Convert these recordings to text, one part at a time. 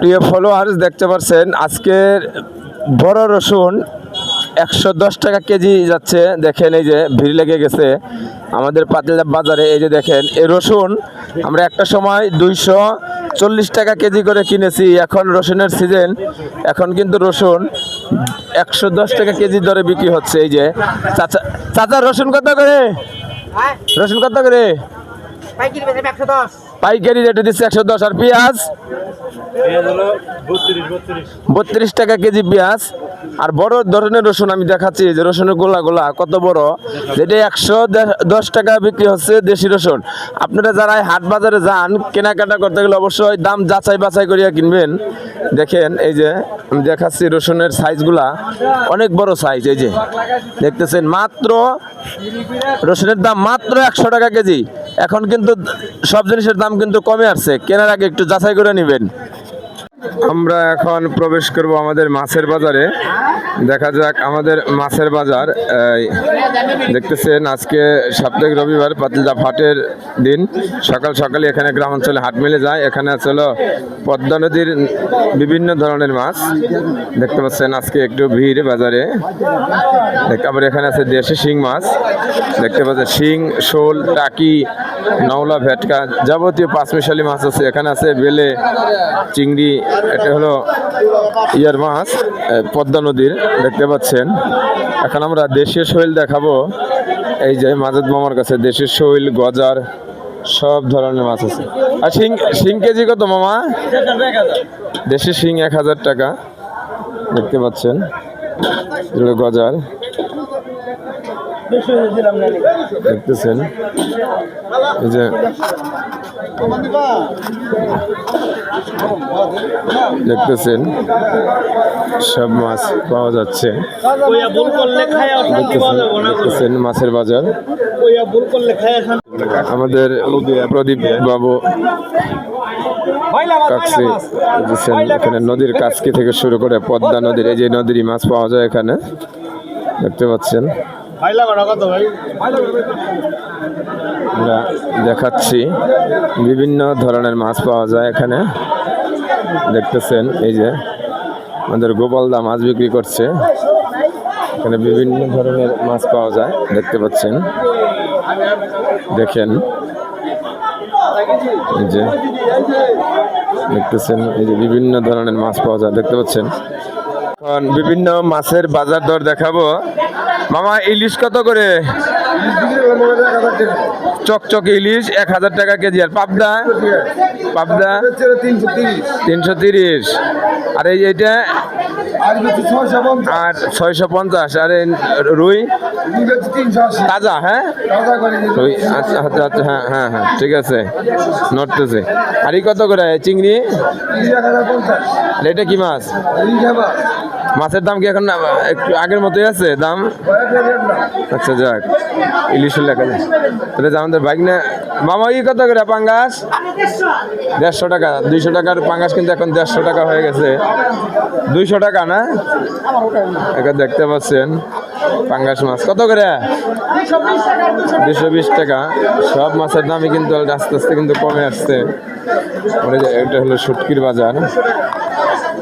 প্রিয় ফলোয়ার্স দেখতে পাচ্ছেন আজকের বড় রসুন একশো দশ টাকা কেজি যাচ্ছে। দেখেন এই যে ভিড় লেগে গেছে আমাদের পাতিলা বাজারে। এই যে দেখেন, এই রসুন আমরা একটা সময় দুইশো চল্লিশ টাকা কেজি করে কিনেছি। এখন রসুনের সিজন এখন কিন্তু রসুন একশো দশ টাকা কেজি দরে বিক্রি হচ্ছে। এই যে চাচা চাচা, রসুন কত করে? রসুন কত করে? পাইকারি রেটে দিচ্ছে একশো দশ আর পেঁয়াজ। বত্রিশ টাকা কেজি পেঁয়াজ। আর বড় ধরনের রসুন আমি দেখাচ্ছি যে রসুনের গোলা গোলা কত বড়। যেটা একশো দশ টাকা বিক্রি হচ্ছে দেশি রসুন। আপনারা যারা এই হাট বাজারে যান কেনাকাটা করতে গেলে অবশ্যই দাম যাচাই বাছাই করিয়া কিনবেন। দেখেন এই যে আমি দেখাচ্ছি রসুনের সাইজগুলা। অনেক বড় সাইজ এই যে। দেখতেছেন মাত্র রসুনের দাম মাত্র একশো টাকা কেজি। এখন কিন্তু সব জিনিসের দাম কিন্তু কমে আসছে। কেনার আগে একটু যাচাই করে নেবেন। আমরা এখন প্রবেশ করব আমাদের মাছের বাজারে। দেখা যাক আমাদের মাছের বাজার দেখতেছেন আজকে সাপ্তাহিক রবিবার, পাতিলদা হাটের দিন। সকাল সকালে এখানে গ্রাম অঞ্চলে হাট মেলে যায়। এখানে আছে হলো পদ্মা নদীর বিভিন্ন ধরনের মাছ। দেখতে পাচ্ছেন আজকে একটু ভিড় বাজারে। আবার এখানে আছে দেশি শিং মাছ। দেখতে পাচ্ছেন শিং, শোল, টাকি নওলা ভেটকা যাবতীয় পাঁচমিশালি মাছ আছে। এখানে আছে বেলে, চিংড়ি, এটা হলো ইয়ার মাছ পদ্মা নদীর, দেখতে পাচ্ছেন। এখন আমরা দেশীয় শৈল দেখাবো। এই যে মাজেদ মামার কাছে দেশীয় শৈল, গজার, সব ধরনের মাছ আছে। আর শিং শিং কেজি কত মামা? দেশি শিং এক হাজার টাকা, দেখতে পাচ্ছেন। গজার। দেখতেছেন? এই যে দেখতেছেন সব মাছ পাওয়া যাচ্ছে। দেখতেছেন মাছের বাজার। আমাদের প্রদীপ বাবু কাছে এখানে নদীর কাছকি থেকে শুরু করে পদ্মা নদীর এই যে নদীর মাছ পাওয়া যায় এখানে। দেখতে পাচ্ছেন। আমরা দেখাচ্ছি। বিভিন্ন ধরনের মাছ পাওয়া যায় এখানে। দেখতেছেন, এই যে আমাদের গোপালদা মাছ বিক্রি করছে। এখানে বিভিন্ন ধরনের মাছ পাওয়া যায়, দেখতে পাচ্ছেন। দেখেন। এই যে দেখতেছেন, এই যে বিভিন্ন ধরনের মাছ পাওয়া যায়, দেখতে পাচ্ছেন। এখন বিভিন্ন মাছের বাজার দর দেখাবো। মামা, ইলিশ কত করে? চকচকে ইলিশ, এক হাজার টাকা কেজি আর পাবদা? পাবদা? তিনশো তিরিশ। আর এই এইটা? আর ছয়শো পঞ্চাশ। আর রুই? তাজা হ্যাঁ? রুই আচ্ছা আচ্ছা আচ্ছা হ্যাঁ হ্যাঁ হ্যাঁ ঠিক আছে। নড়তেছে। আর এই কত করে? চিংড়ি? আর এটা কি মাছ? মাছের দাম কি এখন একটু আগের মতোই আছে দাম? আচ্ছা যাক। ইলিশের লেখা তাহলে আমাদের বাইক না মামা ই কত করে পাঙ্গাস? দেড়শো টাকা, দুইশো টাকার পাঙ্গাস কিন্তু এখন দেড়শো টাকা হয়ে গেছে। দুইশো টাকা না? এখন দেখতে পাচ্ছেন, পাঙ্গাস মাছ। কত করে? দুশো বিশ টাকা। সব মাছের দামই কিন্তু আস্তে আস্তে কিন্তু কমে আসছে। এটা হলো শুটকির বাজার।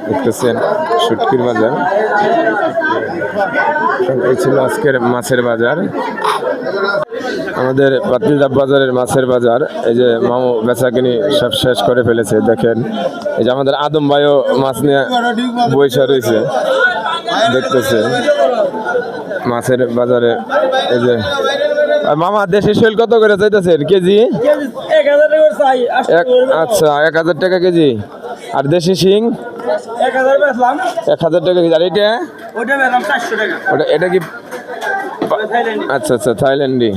দেখতেছেন শুটকির বাজার। এই ছিল আজকের মাছের বাজার। আমাদের পাতিলদাব বাজারের মাছের বাজার। এই যে মামু বেচাকিনি সব শেষ করে ফেলেছে দেখেন। এই যে আমাদের আদম ভাইও মাছ নিয়ে বৈশা রয়েছে দেখতেছে। মাছের বাজারে এই যে মামা দেশি শৈল কত করে চাইতেছেন কেজি? আচ্ছা এক হাজার টাকা কেজি। আর দেশি শিং? এক হাজার টাকা কেজি। আর এটা? ওটা এটা কি আচ্ছা আচ্ছা থাইল্যান্ডি।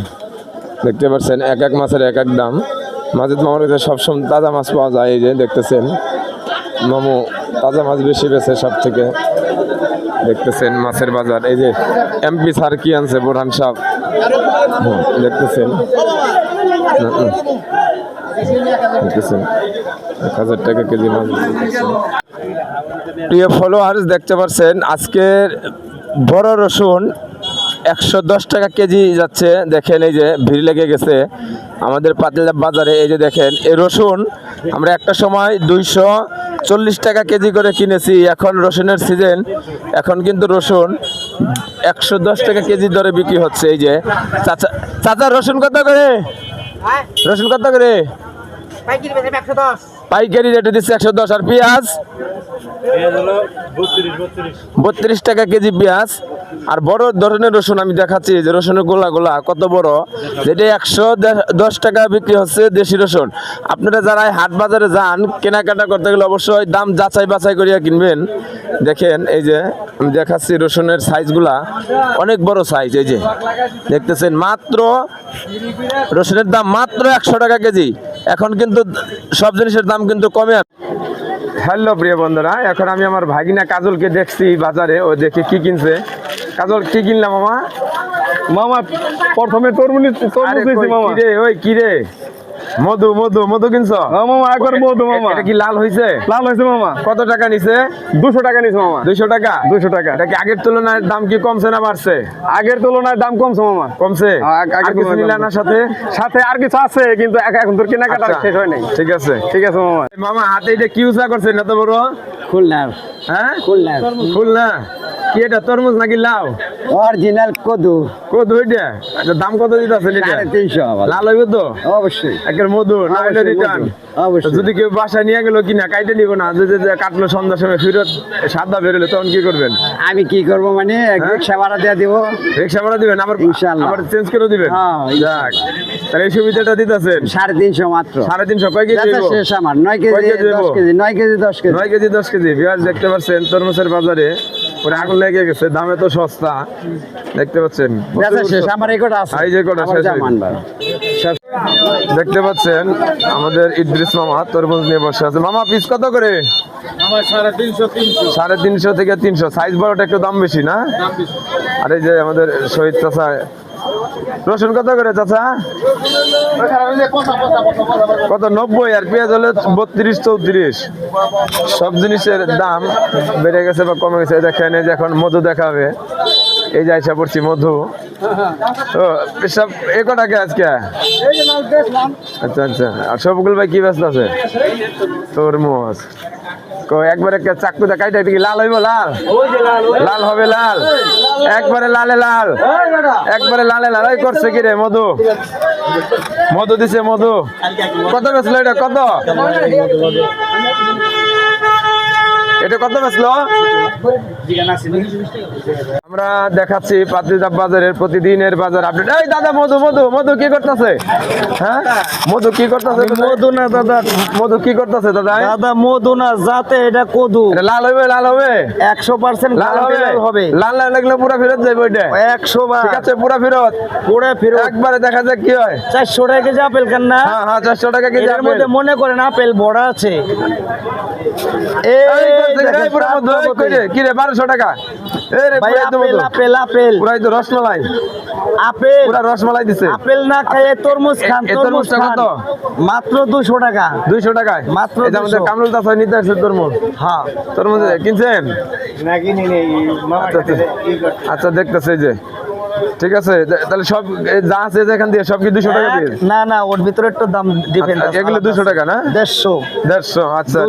দেখতে পাচ্ছেন এক এক মাছের এক এক দাম। মাঝের মামার কাছে সবসময় তাজা মাছ পাওয়া যায় এই যে দেখতেছেন। মামু তাজা মাছ বেশি বেছে সব থেকে দেখতেছেন মাছের বাজার। এই যে এমপি স্যার কি আনছে বোরহান সাহ? দেখতেছেন। দেখতেছেন এক হাজার টাকা কেজি মাছ। প্রিয় ফলোয়ার্স দেখতে পাচ্ছেন আজকের বড় রসুন একশো দশ টাকা কেজি যাচ্ছে। দেখেন এই যে ভিড় লেগে গেছে। আমাদের পাতিলা বাজারে এই যে দেখেন, এই রসুন আমরা একটা সময় দুইশো চল্লিশ টাকা কেজি করে কিনেছি। এখন রসুনের সিজন এখন কিন্তু রসুন একশো দশ টাকা কেজি দরে বিক্রি হচ্ছে। এই যে চাচা চাচা, রসুন কত করে? রসুন কত করে? একশো দশ। পাইকারি রেটে দিচ্ছে একশো দশ আর পেঁয়াজ। বত্রিশ টাকা কেজি পেঁয়াজ। আর বড় ধরনের রসুন আমি দেখাচ্ছি যে রসুনের গোলা গোলা কত বড়। যেটা একশো দশ টাকা বিক্রি হচ্ছে দেশি রসুন। আপনারা যারা হাট বাজারে যান কেনাকাটা করতে গেলে অবশ্যই দাম যাচাই বাছাই করিয়া কিনবেন। দেখেন এই যে আমি দেখাচ্ছি রসুনের সাইজগুলা। অনেক বড় সাইজ এই যে। দেখতেছেন মাত্র রসুনের দাম মাত্র একশো টাকা কেজি। এখন কিন্তু সব জিনিসের দাম কিন্তু কমে আস- হ্যালো প্রিয় বন্ধুরা এখন আমি আমার ভাগিনা কাজলকে দেখছি বাজারে ও দেখে কি কিনছে। কাজল কি কিনলাম মামা? মামা প্রথমে তরমুজ তরমুজ মামা। কিরে ওই কিরে মধু মধু মধু কিনছ? মামা একবার মধু মামা। এটা কি লাল হইছে? লাল হয়েছে মামা। কত টাকা নিছে? দুশো টাকা নিয়েছে মামা। দুইশো টাকা? দুশো টাকা। এটা কি আগের তুলনায় দাম কি কমছে না বাড়ছে? আগের তুলনায় দাম কমছে মামা। কমছে? আগ- কিছু তুলনায় নিলা না সাথে? সাথে আর কিছু আছে কিন্তু এক- এখন তোর কেনাকাটা আচ্ছা, শেষ হয় নাই। ঠিক আছে। ঠিক আছে মামা। মামা হাতে এটা কি উঁচা করছেন এত বড়? খুলনার হ্যাঁ? খুলনার ফুল না কি এটা তরমুজ নাকি লাউ? অরিজিনাল কদু। কত ওইটা আচ্ছা দাম কত দিতেছেন এটা সাড়ে তিনশো লাল হইব তো? অবশ্যই। একের মধু না হলে রিটার্ন অবশ্যই। যদি কেউ বাসায় নিয়ে গেল কিনা কাইটে নিব না। যদি কাটলো সন্ধ্যার সময় ফিরত সাদা বেরোলে তখন কি করবেন? আমি কি করব মানে রিক্সা ভাড়া দিয়ে দিব। রিক্সা ভাড়া দিবেন? আবার ইনশাআল্লাহ। আবার চেঞ্জ করে দিবেন? হ্যাঁ, যাক তাহলে এই সুবিধাটা দিতেছেন? সাড়ে তিনশো মাত্র। সাড়ে তিনশো কয় কেজি বেচা শেষ আমার নয় কেজি কেজি দশ দেবো? কেজি নয় কেজি দশ কেজি। নয় কেজি দশ কেজি। বিহার দেখতে পাচ্ছেন তরমুজের বাজারে আগুন লেগে গেছে দামে তো সস্তা। দেখতে পাচ্ছেন? শেষ আমার এই কটা আছে। এই যে কটা শেষ যা হয়েছে। মানবার দেখতে পাচ্ছেন আমাদের ইদ্রিস মামা তরমুজ নিয়ে বসে আছে। মামা পিস কত করে? সাড়ে তিনশো থেকে তিনশো। সাইজ বড়টা একটু দাম বেশি না? আর এই যে আমাদের শহীদ চাচা রসুন কত করে চাচা? কত? নব্বই, আর পেঁয়াজ হলে বত্রিশ, চৌত্রিশ। সব জিনিসের দাম বেড়ে গেছে বা কমে গেছে। দেখেন, এই যে এখন মধু দেখাবে এই যে আইসা পড়ছি মধু। ও সব এ আজকে? আচ্ছা আচ্ছা। আর সবগুলো ভাই কি ব্যস্ত আছে? তরমুজ। কো একবারে কে চাকু দা কাইটা কি লাল হইব, লাল? লাল হবে লাল। একবারে লালে লাল। একবারে লালে লাল। করছে কি রে, মধু? মধু দিছে, মধু। কত বেচলো এটা? কত? এটা কত বেচলো আমরা দেখাচ্ছি পাত্রিদাব বাজারের প্রতিদিনের বাজার আপডেট এই দাদা মধু মধু মধু কি করতেছে? হ্যাঁ? মধু কি করতেছে? মধু না দাদা। মধু কি করতেছে দাদা? দাদা মধু না যাতে এটা কদু। লাল হবে লাল হবে? একশো পার্সেন্ট লাল হবে? লাল না লাগলে পুরো ফেরত যাবে ওইটা একশো বার। ঠিক আছে পুরো ফেরত। পরে ফেরত। একবারে দেখা যাক কি হয়। চারশো টাকা কেজি আপেল কেন না? হ্যাঁ হ্যাঁ চারশো টাকা কেজি এর মধ্যে মনে করেন আপেল বড় আছে। এই এই করছে রে, দেখেন, এই পুরো মধু, এই কই রে? কি রে বারোশো টাকা? এই রে ভাই পুরাই তো। Apple apple apple. পুরাই তো রসমালাই। আপেল। পুরা রসমালাই দিছে। আপেল না খাইয়ে তরমুজ খান এ- এ তরমুজ তরমুজটা কত? মাত্র দুশো টাকা। দুইশো টাকায়? মাত্র এই আমাদের কামরুল দাস নিতে আসছে তরমুজ। হ্যাঁ। তরমুজ কিনছেন? আচ্ছা, আচ্ছা। আচ্ছা দেখতেছে যে। ঠিক আছে তাহলে সব যা আছে যেখান দিয়ে সব কি দুশো টাকা দিয়ে? না না ওর ভিতরে একটু দাম ডিপেন্ড আচ্ছা, এগুলো দুশো টাকা না? দেড়শো। দেড়শো আচ্ছা